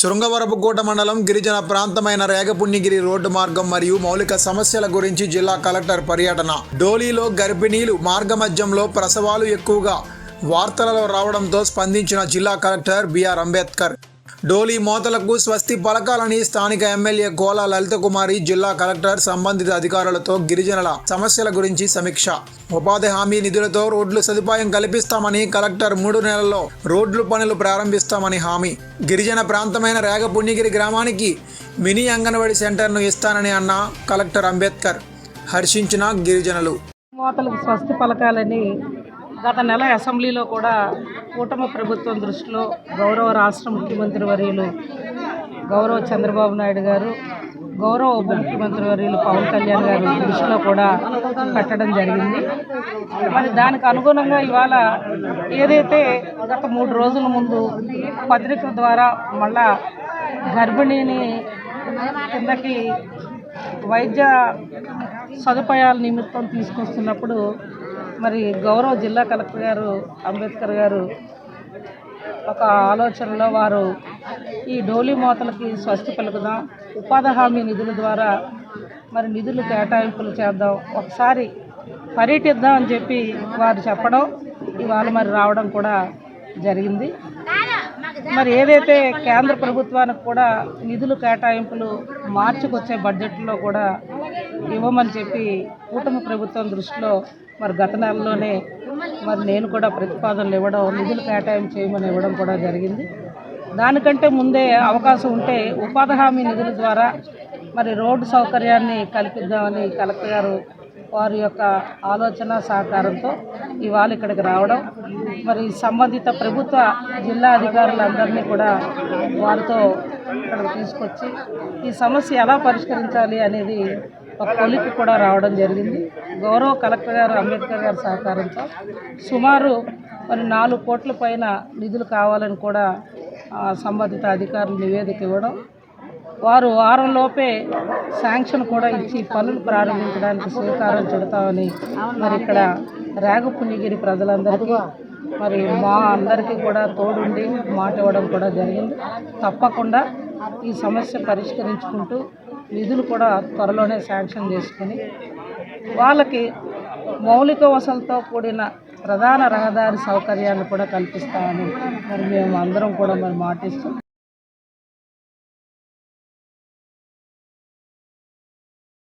శృంగవరపుకోట మండలం గిరిజన ప్రాంతమైన రేగపుణ్యగిరి రోడ్డు మార్గం మరియు మౌలిక సమస్యల గురించి జిల్లా కలెక్టర్ పర్యటన. డోలీలో గర్భిణీలు మార్గమధ్యంలో ప్రసవాలు ఎక్కువగా వార్తలలో రావడంతో స్పందించిన జిల్లా కలెక్టర్ బిఆర్ అంబేద్కర్. డోలీ మోతలకు స్వస్తి పలకాలని స్థానిక ఎమ్మెల్యే కోలా లలితకుమారి జిల్లా కలెక్టర్ సంబంధిత అధికారులతో గిరిజనుల సమస్యల గురించి సమీక్ష. ఉపాధి హామీ నిధులతో రోడ్లు సదుపాయం కల్పిస్తామని కలెక్టర్ మూడు నెలల్లో రోడ్లు పనులు ప్రారంభిస్తామని హామీ. గిరిజన ప్రాంతమైన రేగపుణ్యగిరి గ్రామానికి మినీ అంగన్వాడీ సెంటర్ను ఇస్తానని అన్న కలెక్టర్ అంబేద్కర్. హర్షించిన గిరిజనులు. మోతలకు స్వస్తి పలకాలని గత నెల అసెంబ్లీలో కూడా కూటమి ప్రభుత్వం దృష్టిలో గౌరవ రాష్ట్ర ముఖ్యమంత్రి వర్యులు గౌరవ చంద్రబాబు నాయుడు గారు గౌరవ ఉప ముఖ్యమంత్రి వర్యులు పవన్ కళ్యాణ్ గారి దృష్టిలో కూడా పెట్టడం జరిగింది. మరి దానికి అనుగుణంగా ఇవాళ ఏదైతే గత మూడు రోజుల ముందు పత్రిక ద్వారా మళ్ళా గర్భిణీని కిందకి వైద్య సదుపాయాల నిమిత్తం తీసుకొస్తున్నప్పుడు మరి గౌరవ జిల్లా కలెక్టర్ గారు అంబేద్కర్ గారు ఒక ఆలోచనలో వారు ఈ డోలీ మోతలకి స్వస్తి పలుకుదాం ఉపాధి హామీ నిధుల ద్వారా మరి నిధులు కేటాయింపులు చేద్దాం ఒకసారి పర్యటిద్దాం అని చెప్పి వారు చెప్పడం ఇవాళ మరి రావడం కూడా జరిగింది. మరి ఏదైతే కేంద్ర ప్రభుత్వానికి కూడా నిధులు కేటాయింపులు మార్చుకొచ్చే వచ్చే బడ్జెట్లో కూడా ఇవ్వమని చెప్పి కూటమి ప్రభుత్వం దృష్టిలో మరి గత నెలలోనే మరి నేను కూడా ప్రతిపాదనలు ఇవ్వడం నిధులు కేటాయింపు చేయమని ఇవ్వడం కూడా జరిగింది. దానికంటే ముందే అవకాశం ఉంటే ఉపాధి హామీ నిధుల ద్వారా మరి రోడ్డు సౌకర్యాన్ని కల్పిద్దామని కలెక్టర్ గారు వారి యొక్క ఆలోచన సహకారంతో ఇవాళ ఇక్కడికి రావడం. మరి సంబంధిత ప్రభుత్వ జిల్లా అధికారులందరినీ కూడా వారితో ఇక్కడికి తీసుకొచ్చి ఈ సమస్య ఎలా పరిష్కరించాలి అనేది ఒక కొలికి కూడా రావడం జరిగింది. గౌరవ కలెక్టర్ గారు అంబేద్కర్ గారి సహకారంతో సుమారు మరి నాలుగు కోట్ల పైన నిధులు కావాలని కూడా సంబంధిత అధికారులు నివేదిక ఇవ్వడం వారు వారంలోపే శాంక్షన్ కూడా ఇచ్చి పనులు ప్రారంభించడానికి శ్రీకారం చుడతామని మరి ఇక్కడ రాగపుణ్యగిరి ప్రజలందరికీ మరి మా అందరికీ కూడా తోడుండి మాట ఇవ్వడం కూడా జరిగింది. తప్పకుండా ఈ సమస్య పరిష్కరించుకుంటూ నిధులు కూడా త్వరలోనే శాంక్షన్ చేసుకుని వాళ్ళకి మౌలిక వసతులతో కూడిన ప్రధాన రహదారి సౌకర్యాన్ని కూడా కల్పిస్తామని మరి మేము అందరం కూడా మరి మాటిస్తాం